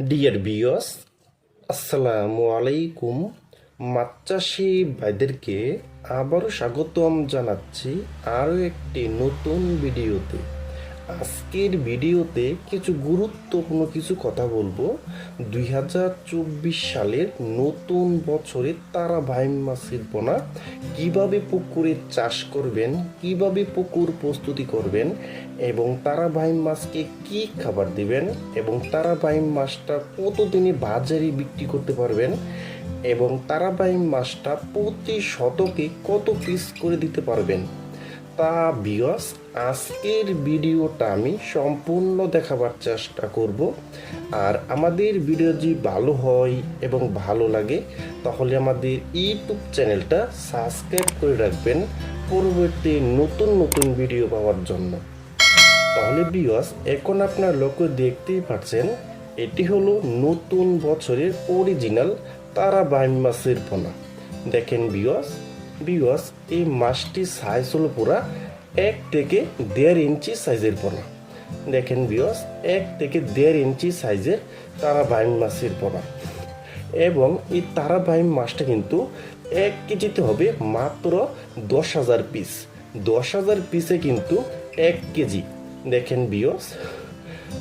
Deer বিয়স আসসালামু আলাইকুম মাছ চাষি ভাইদেরকে আবারও স্বাগতম জানাচ্ছি আরও একটি নতুন ভিডিওতে। আজকের ভিডিওতে কিছু গুরুত্বপূর্ণ কিছু কথা বলব। দুই হাজার চব্বিশ সালের নতুন বছরে তারা ভাই মাছের পোনা কীভাবে পুকুরে চাষ করবেন, কীভাবে পুকুর প্রস্তুতি করবেন এবং তারা ভাই মাছকে কি খাবার দিবেন এবং তারা ভাই মাছটা কতদিনে বাজারে বিক্রি করতে পারবেন এবং তারা ভাই মাছটা প্রতি শতকে কত পিস করে দিতে পারবেন? তা বিয়স, আজকের ভিডিওটা আমি সম্পূর্ণ দেখাবার চেষ্টা করব। আর আমাদের ভিডিও যদি ভালো হয় এবং ভালো লাগে, তাহলে আমাদের ইউটিউব চ্যানেলটা সাবস্ক্রাইব করে রাখবেন পরবর্তী নতুন নতুন ভিডিও পাওয়ার জন্য। তাহলে বিয়স, এখন আপনার লক্ষ্য দেখতেই পাচ্ছেন, এটি হলো নতুন বছরের অরিজিনাল তারা বাইম মাছের পোনা। দেখেন বিয়স বিয়স এই মাছটি সাইজ হলো পুরা এক থেকে দেড় ইঞ্চি সাইজের পোনা। দেখেন বিয়স এক থেকে দেড় ইঞ্চি সাইজের তারা মাছের পোনা। এবং এই তারা মাছটা কিন্তু এক কেজিতে হবে মাত্র দশ হাজার পিস দশ হাজার পিসে কিন্তু এক কেজি। দেখেন বিয়স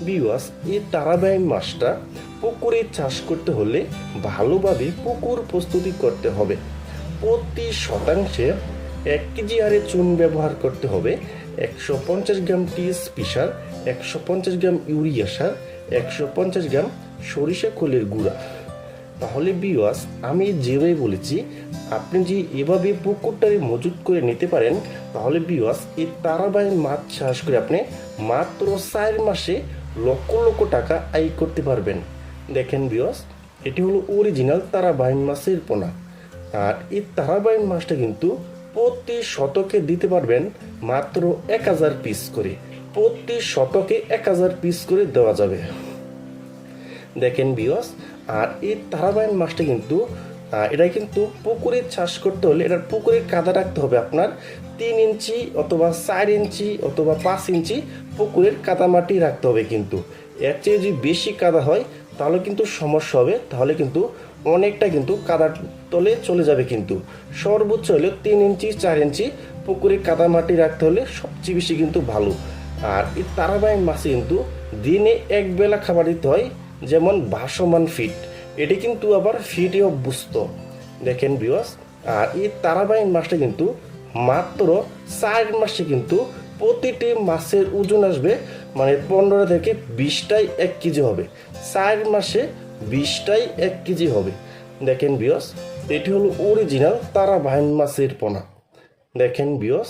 বিওয়াস এই তারাবাইন মাছটা পুকুরে চাষ করতে হলে ভালোভাবে পুকুর প্রস্তুতি করতে হবে। প্রতি শতাংশে এক কেজি হারে চুন ব্যবহার করতে হবে। একশো পঞ্চাশ গ্রাম টিএসপি সার, একশো পঞ্চাশ গ্রাম ইউরিয়া সার, একশো পঞ্চাশ গ্রাম সরিষা খোলের গুঁড়া। তাহলে বিওয়াস আমি যেভাবে বলেছি, আপনি যে এভাবে পুকুরটারে মজুত করে নিতে পারেন, তাহলে বিওয়াস এই তারাবাইন মাছ চাষ করে আপনি মাত্র চার মাসে লক্ষ লক্ষ টাকা আয় করতে পারবেন। দেখেন বিওয়াস এটি হলো অরিজিনাল তারাবাইন মাছের পোনা। আর এই তারাবাইন মাছটা কিন্তু প্রতি শতকে দিতে পারবেন মাত্র এক হাজার পিস করে। প্রতি শতকে এক হাজার পিস করে দেওয়া যাবে। দেখেন বিয়স আর এই তারাবাইন মাছটা কিন্তু এটা কিন্তু পুকুরে চাষ করতে হলে, এটার পুকুরে কাদা রাখতে হবে আপনার তিন ইঞ্চি অথবা চার ইঞ্চি অথবা পাঁচ ইঞ্চি পুকুরের কাদা মাটি রাখতে হবে কিন্তু। এর চেয়ে যদি বেশি কাদা হয়, তাহলে কিন্তু সমস্যা হবে, তাহলে কিন্তু অনেকটা কিন্তু কাদার তলে চলে যাবে কিন্তু। সর্বোচ্চ হলে তিন ইঞ্চি, চার ইঞ্চি পুকুরে কাদা মাটি রাখতে হলে সবচেয়ে বেশি কিন্তু ভালো। আর এই তারাবাইন মাছে কিন্তু দিনে এক বেলা খাবার দিতে হয়, যেমন ভাসমান ফিট। এটি কিন্তু আবার ফিটে অভ্যস্ত দেখেন বিওয়াস আর এই তারাবাইন মাছটা কিন্তু মাত্র চার মাসে কিন্তু প্রতিটি মাছের ওজন আসবে মানে পনেরো থেকে বিশটাই এক কেজি হবে। চার মাসে বিশটাই এক কেজি হবে। দেখেন বিয়স এটি হলো অরিজিনাল তারা ভাইন মাছের পোনা। দেখেন বিয়স